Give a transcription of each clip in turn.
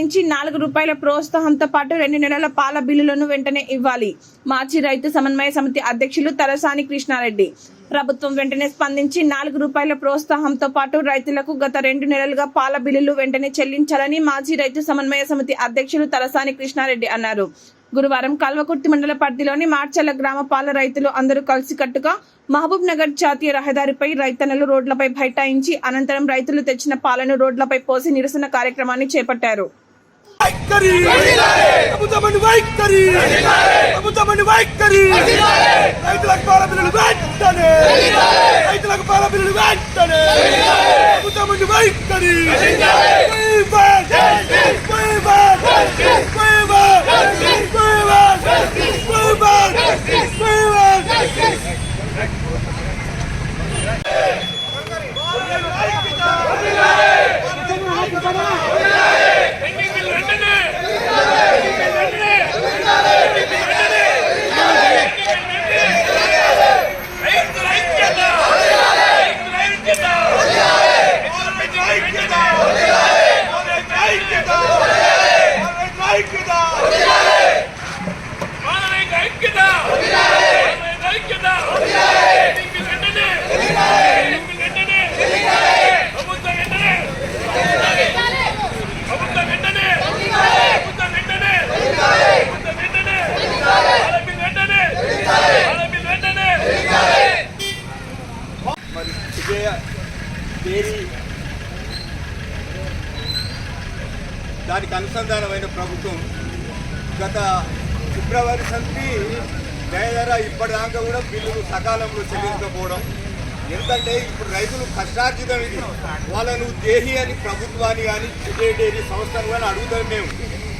సంబంధించి నాలుగు రూపాయల ప్రోత్సాహంతో పాటు రెండు నెలల పాల బిల్లులను వెంటనే ఇవ్వాలి. మార్చి రైతు సమన్వయ సమితి అధ్యక్షులు తలసాని కృష్ణారెడ్డి. ప్రభుత్వం వెంటనే స్పందించి నాలుగు రూపాయల ప్రోత్సాహంతో పాటు రైతులకు గత రెండు నెలలుగా పాల బిల్లులు వెంటనే చెల్లించాలని మాజీ రైతు సమన్వయ సమితి అధ్యక్షులు తలసాని కృష్ణారెడ్డి అన్నారు. గురువారం కల్వకుర్తి మండల పరిధిలోని మార్చల్ల గ్రామ పాల రైతులు అందరూ కలిసికట్టుగా మహబూబ్ నగర్ జాతీయ రహదారిపై రైతన్నలు రోడ్లపై బైఠాయించి అనంతరం రైతులు తెచ్చిన పాలను రోడ్లపై పోసి నిరసన కార్యక్రమాన్ని చేపట్టారు. వైఖరి ప్రభుత్వమని వైఖరి ప్రభుత్వమని వైఖరి రైతులకు పాల బిల్లులు వెంటనే. రైతులకు పాల బిల్లులు వెంటనే. ప్రభుత్వమని వైఖరి వైవాడ్! దానికి అనుసంధానమైన ప్రభుత్వం గత ఫిబ్రవరి సంతి దయధర ఇప్పటిదాకా కూడా బిల్లులు సకాలంలో చెల్లించకపోవడం. ఎందుకంటే ఇప్పుడు రైతులు కష్టార్జితం ఇది. వాళ్ళను దేహి అని ప్రభుత్వాన్ని కానీ విజయ సంస్థను కానీ అడుగుతాం మేము.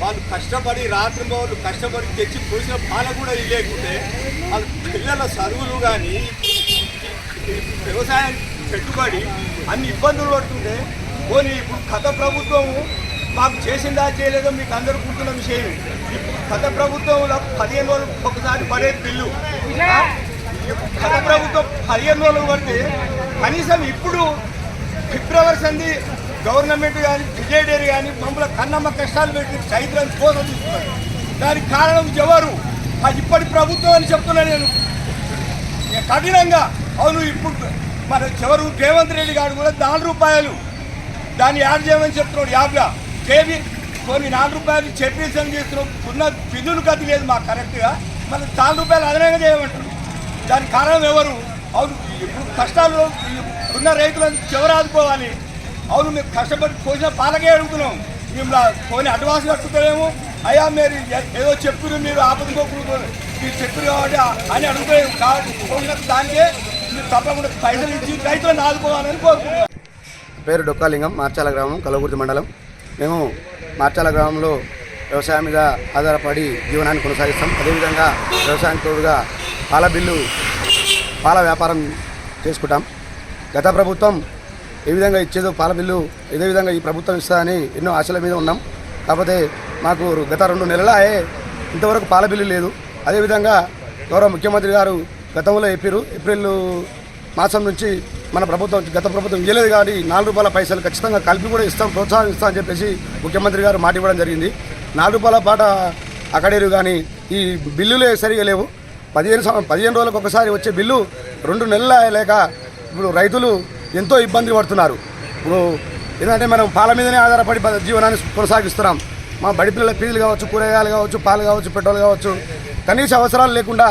వాళ్ళు కష్టపడి రాత్రి వాళ్ళు కష్టపడి తెచ్చి పోసిన పాల కూడా ఇవ్వలేకుంటే వాళ్ళ పిల్లల చదువులు కానీ వ్యవసాయం పెట్టుబడి అన్ని ఇబ్బందులు పడుతుంటే పోనీ ఇప్పుడు గత ప్రభుత్వము మాకు చేసిందా చేయలేదో మీకు అందరూ గుర్తున్న విషయం గత ప్రభుత్వంలో పదిహేను రోజులు ఒకసారి పడే బిల్లు? గత ప్రభుత్వం పదిహేను రోజులు పడితే కనీసం ఇప్పుడు ఫిబ్రవరి సంది గవర్నమెంట్ కానీ విజయ డైరీ కానీ మమ్మల్ని కన్నమ్మ కష్టాలు పెట్టి రైతులను కోసం చూస్తున్నారు. దానికి కారణం ఎవరు? ఇప్పటి ప్రభుత్వం అని చెప్తున్నా నేను. కఠినంగా. అవును ఇప్పుడు మన చివరు రేవంత్ రెడ్డి గారు కూడా నాలుగు రూపాయలు. దాన్ని యాడ్ చేయమని చెప్తున్నాడు యాబ్గా కేవీ కొన్ని నాలుగు రూపాయలు చెప్పేసి చేస్తున్నాం. ఉన్న బిల్లులు గతి లేదు మాకు కరెక్ట్గా మరి నాలుగు రూపాయలు అదనంగా చేయమంటారు. దానికి కారణం ఎవరు? అవును ఇప్పుడు కష్టాలు ఉన్న రైతులను చివరి ఆదుకోవాలి. అవును మేము కష్టపడి పోసిన పాలకే అడుగుతున్నాం. మేము పోనీ అడ్వాన్స్ కట్టుకోలేము. అయ్యా మీరు ఏదో చెప్పురు మీరు ఆపదుకోకూడదు మీరు చెప్పారు కాబట్టి అని అడుగుతాం కాబట్టి దానికే మీరు తప్పకుండా పైసలు ఇచ్చి రైతులను ఆదుకోవాలని కోరుకుంటున్నాం. పేరు డొక్కాలింగం మార్చాల గ్రామం కలగుర్తి మండలం. మేము మార్చాల గ్రామంలో వ్యవసాయం మీద ఆధారపడి జీవనాన్ని కొనసాగిస్తాం. అదేవిధంగా వ్యవసాయానికి తోడుగా పాల బిల్లు పాల వ్యాపారం చేసుకుంటాం. గత ప్రభుత్వం ఏ విధంగా ఇచ్చేదో పాల బిల్లు ఇదే విధంగా ఈ ప్రభుత్వం ఇస్తుందని ఎన్నో ఆశల మీద ఉన్నాం. కాకపోతే మాకు గత రెండు నెలలాయే ఇంతవరకు పాల బిల్లు లేదు. అదేవిధంగా గౌరవ ముఖ్యమంత్రి గారు గతంలో ఏప్రిల్ ఏప్రిల్ మాసం నుంచి మన ప్రభుత్వం గత ప్రభుత్వం ఇవ్వలేదు కానీ నాలుగు రూపాయల పైసలు ఖచ్చితంగా కలిపి కూడా ఇస్తాం ప్రోత్సాహం ఇస్తాం అని చెప్పేసి ముఖ్యమంత్రి గారు మాట ఇవ్వడం జరిగింది. నాలుగు రూపాయల పాట అక్కడేరు కానీ ఈ బిల్లులే సరిగా లేవు. పదిహేను పదిహేను రోజులకు ఒకసారి వచ్చే బిల్లు రెండు నెలల లేక ఇప్పుడు రైతులు ఎంతో ఇబ్బంది పడుతున్నారు. ఇప్పుడు ఎందుకంటే మనం పాల మీదనే ఆధారపడి జీవనాన్ని కొనసాగిస్తున్నాం. మా బడి పిల్లల ఫీజులు కావచ్చు కూరగాయలు కావచ్చు పాలు కావచ్చు పెట్రోల్ కావచ్చు కనీస అవసరాలు లేకుండా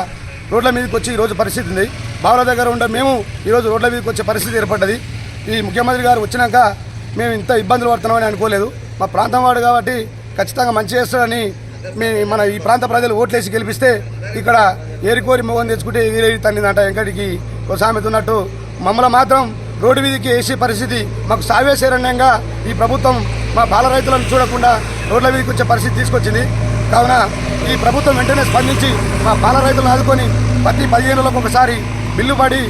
రోడ్ల మీదకి వచ్చి ఈరోజు పరిస్థితి ఉంది. బావుల దగ్గర ఉండే మేము ఈరోజు రోడ్ల మీదకి వచ్చే పరిస్థితి ఏర్పడ్డది. ఈ ముఖ్యమంత్రి గారు వచ్చినాక మేము ఇంత ఇబ్బందులు పడుతున్నామని అనుకోలేదు. మా ప్రాంతం వాడు కాబట్టి ఖచ్చితంగా మంచి చేస్తాడని మీ మన ఈ ప్రాంత ప్రజలు ఓట్లేసి గెలిపిస్తే ఇక్కడ ఏరికోరి మొగం తెచ్చుకుంటే ఎగిరేరి తండ్రిదంట వెంకటికి ఒక సామెత ఉన్నట్టు మమ్మల్ని మాత్రం రోడ్డు వీధికి వేసే పరిస్థితి మాకు సావేశరణ్యంగా ఈ ప్రభుత్వం మా బాల రైతులను చూడకుండా రోడ్ల వీధికి వచ్చే పరిస్థితి తీసుకొచ్చింది. కావున ఈ ప్రభుత్వం వెంటనే స్పందించి మా పాల రైతులను ఆదుకొని ప్రతి పదిహేనులకు ఒకసారి బిల్లు పడి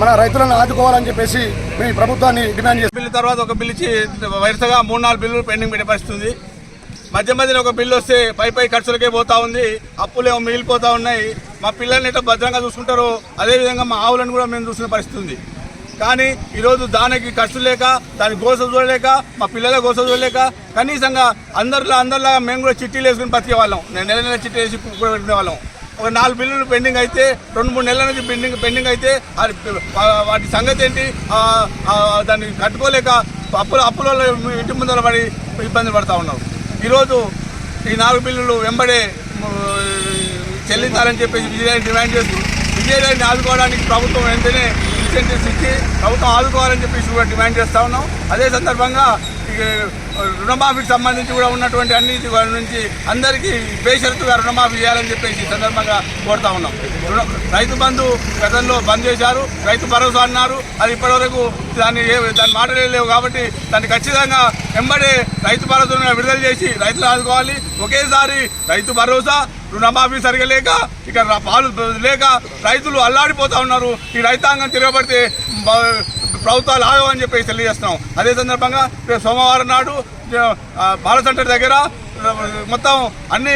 మన రైతులను ఆదుకోవాలని చెప్పేసి మేము ప్రభుత్వాన్ని డిమాండ్ చేస్తాం బిల్లు తర్వాత ఒక బిల్లు ఇచ్చి వరుసగా మూడు నాలుగు బిల్లులు పెండింగ్ పెట్టే పరిస్థితుంది మధ్య మధ్యన ఒక బిల్లు వస్తే పై పై ఖర్చులకే పోతా ఉంది. అప్పులేమో మిగిలిపోతా ఉన్నాయి. మా పిల్లల్ని ఎట్లా భద్రంగా చూసుకుంటారో అదేవిధంగా మా ఆవులను కూడా మేము చూసిన పరిస్థితి ఉంది. కానీ ఈరోజు దానికి ఖర్చు లేక దాని గోస చూడలేక మా పిల్లల గోస చూడలేక కనీసంగా అందరిలో అందరిలాగా మేము కూడా చిట్టీలు వేసుకుని బతికే వాళ్ళం. నేను నెల నెల చిట్టీ వేసి పెట్టిన వాళ్ళం. ఒక నాలుగు బిల్లులు పెండింగ్ అయితే రెండు మూడు నెలల నుంచి పెండింగ్ పెండింగ్ అయితే అది వాటి సంగతి ఏంటి? దాన్ని కట్టుకోలేక అప్పుల అప్పులలో ఇంటి ముందర పడి ఇబ్బంది పడతా ఉన్నాం ఈరోజు ఈ నాలుగు బిల్లులు వెంబడే చెల్లించాలని చెప్పేసి విజయాన్ని డిమాండ్ చేస్తూ విజయాన్ని ఆదుకోవడానికి ప్రభుత్వం వెంటనే ఇన్సెంటివ్స్ ఇచ్చి ప్రభుత్వం ఆదుకోవాలని చెప్పేసి కూడా డిమాండ్ చేస్తా ఉన్నాం. అదే సందర్భంగా రుణమాఫీకి సంబంధించి కూడా ఉన్నటువంటి అన్నిటి నుంచి అందరికీ బేషరతుగా రుణమాఫీ చేయాలని చెప్పేసి ఈ సందర్భంగా కోరుతా ఉన్నాం. రుణ- రైతు బంధు గతంలో బంద్ చేశారు రైతు భరోసా అన్నారు అది ఇప్పటివరకు దాన్ని ఏ- దాని మాటలే లేవు కాబట్టి దాన్ని ఖచ్చితంగా వెంబడే రైతు భరోసా విడుదల చేసి రైతులు ఆదుకోవాలి. ఒకేసారి రైతు భరోసా రుణమాఫీ సరిగా లేక ఇక్కడ పాలు లేక రైతులు అల్లాడిపోతా ఉన్నారు. ఈ రైతాంగం తిరగబడితే ప్రభుత్వాలు ఆగవని చెప్పేసి తెలియజేస్తున్నాం. అదే సందర్భంగా రేపు సోమవారం నాడు ఆ, బాల సెంటర్ దగ్గర మొత్తం అన్ని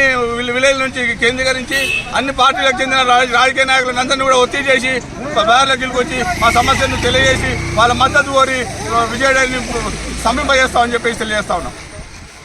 విలేజ్ నుంచి కేంద్రీకరించి అన్ని పార్టీలకు చెందిన రాజకీయ నాయకులను అందరినీ కూడా ఒత్తిడి చేసి బయర్లకి వచ్చి మా సమస్యను తెలియజేసి వాళ్ళ మద్దతు కోరి ఆ, విజయడాన్ని సమీప చేస్తామని చెప్పేసి తెలియజేస్తా ఉన్నాం.